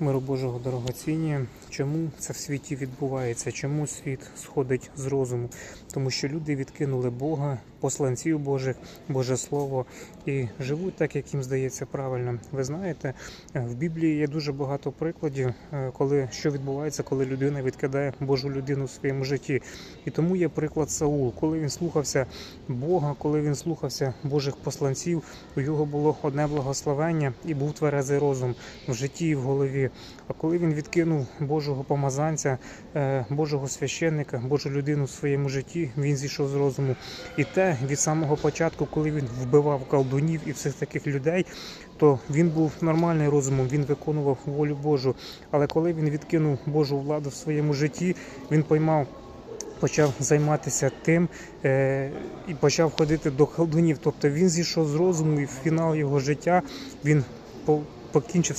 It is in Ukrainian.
Миру Божого дорогоціння. Чому це в світі відбувається? Чому світ сходить з розуму? Тому що люди відкинули Бога, посланців Божих, Боже Слово і живуть так, як їм здається правильно. Ви знаєте, е, в Біблії є дуже багато прикладів, е, коли що відбувається, коли людина відкидає Божу людину в своєму житті. І тому є приклад Саул, коли він слухався Бога, коли він слухався Божих посланців, у його було одне благословення і був тверезий розум в житті і в голові. А коли він відкинув Божого помазанця, е, Божого священника, Божу людину в своєму житті, він зійшов з розуму. І те від самого початку, коли він вбивав колдунів і всіх таких людей, то він був нормальний розумом, він виконував волю Божу. Але коли він відкинув Божу владу в своєму житті, він поймав. Почав займатися тим е, і почав ходити до колдунів. Тобто він зійшов з розуму, і в фінал його життя він покінчив